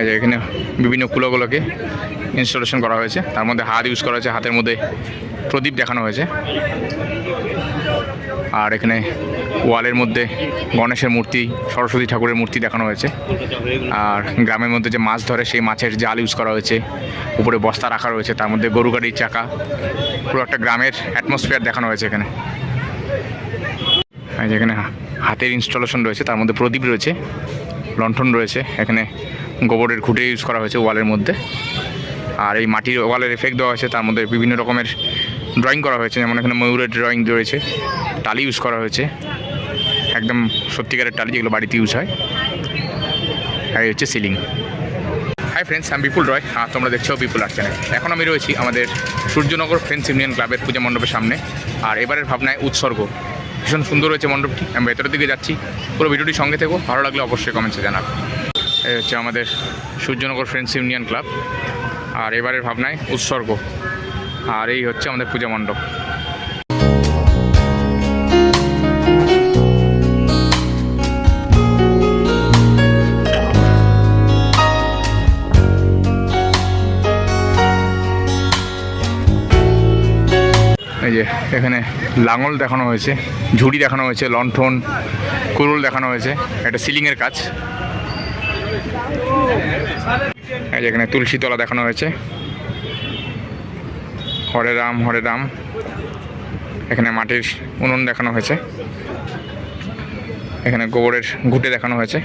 এই যে এখানে বিভিন্ন কুলোগুলোকে ইনস্টলেশন করা হয়েছে। তার মধ্যে হাত ইউজ করা হয়েছে, হাতের মধ্যে প্রদীপ দেখানো হয়েছে। আর এখানে ওয়ালের মধ্যে গণেশের মূর্তি, সরস্বতী ঠাকুরের মূর্তি দেখানো হয়েছে। আর গ্রামের মধ্যে যে মাছ ধরে, সেই মাছের জাল ইউজ করা হয়েছে। উপরে বস্তা রাখা রয়েছে, তার মধ্যে গরু গাড়ির চাকা। পুরো একটা গ্রামের অ্যাটমসফিয়ার দেখানো হয়েছে এখানে। এখানে হাতের ইনস্টলেশন রয়েছে, তার মধ্যে প্রদীপ রয়েছে। লণ্ঠন রয়েছে। এখানে গোবরের খুঁটে ইউজ করা হয়েছে ওয়ালের মধ্যে। আর এই মাটির ওয়ালের এফেক্ট দেওয়া হয়েছে, তার মধ্যে বিভিন্ন রকমের ড্রয়িং করা হয়েছে। যেমন এখানে ময়ূরের ড্রয়িং রয়েছে, টালি ইউজ করা হয়েছে। একদম সত্যিকারের টালি যেগুলো বাড়িতে ইউজ হয়। আর হচ্ছে সিলিং হাই ফ্রেন্ডস আমি বিপুল রয় আর তোমরা দেখছ বিপুল আর্ট চ্যানেল এখন আমি রয়েছি আমাদের সূর্যনগর ফ্রেন্ডস ইউনিয়ন ক্লাবের পূজা মণ্ডপের সামনে। আর এবারের ভাবনায় উৎসর্গ। ভীষণ সুন্দর হয়েছে মণ্ডপটি। আমি ভেতরের দিকে যাচ্ছি। পুরো ভিডিওটি সঙ্গে থেকো। ভালো লাগলে অবশ্যই কমেন্টসে জানাব। এই হচ্ছে আমাদের সূর্যনগর ফ্রেন্ডস ইউনিয়ন ক্লাব আর এবারের ভাবনায় উৎসর্গ। আর এই হচ্ছে আমাদের পূজা মণ্ডপ। যে এখানে লাঙল দেখানো হয়েছে, ঝুড়ি দেখানো হয়েছে, লণ্ঠন, কুরুল দেখানো হয়েছে একটা সিলিংয়ের কাজ। এখানে তুলসী তলা দেখানো হয়েছে। হরে রাম হরে রাম। এখানে মাটির উনুন দেখানো হয়েছে। এখানে গোবরের ঘুটে দেখানো হয়েছে।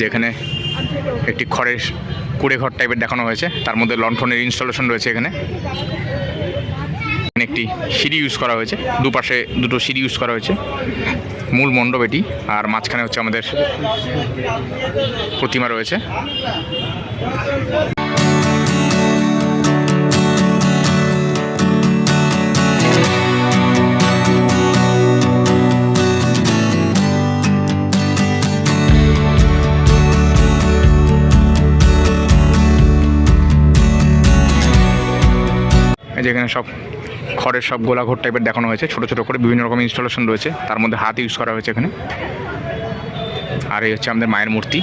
যে এখানে একটি খড়ের কুড়ে ঘর টাইপের দেখানো হয়েছে। তার মধ্যে লণ্ঠনের ইনস্টলেশন রয়েছে এখানে। এখানে একটি সিঁড়ি ইউজ করা হয়েছে। দুপাশে দুটো সিঁড়ি ইউজ করা হয়েছে। মূল মণ্ডপ এটি। আর মাঝখানে হচ্ছে আমাদের প্রতিমা রয়েছে। এই যে এখানে সব খড়ের সব গোলাঘর টাইপের দেখানো হয়েছে। ছোট ছোট করে বিভিন্ন রকম ইনস্টলেশন রয়েছে। তার মধ্যে হাত ইউজ করা হয়েছে এখানে। আর এই হচ্ছে আমাদের মায়ের মূর্তি।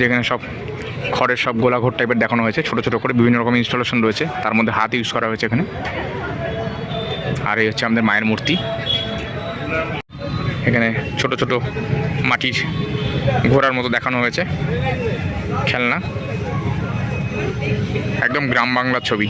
যেখানে সব খড়ের সব গোলাঘর টাইপের দেখানো হয়েছে। ছোটো ছোটো করে বিভিন্ন রকম ইনস্টলেশন রয়েছে। তার মধ্যে হাত ইউজ করা হয়েছে এখানে। আর এই হচ্ছে আমাদের মায়ের মূর্তি। এখানে ছোট ছোট মাটির ঘোড়ার মতো দেখানো হয়েছে। খেলনা। একদম গ্রাম বাংলার ছবি।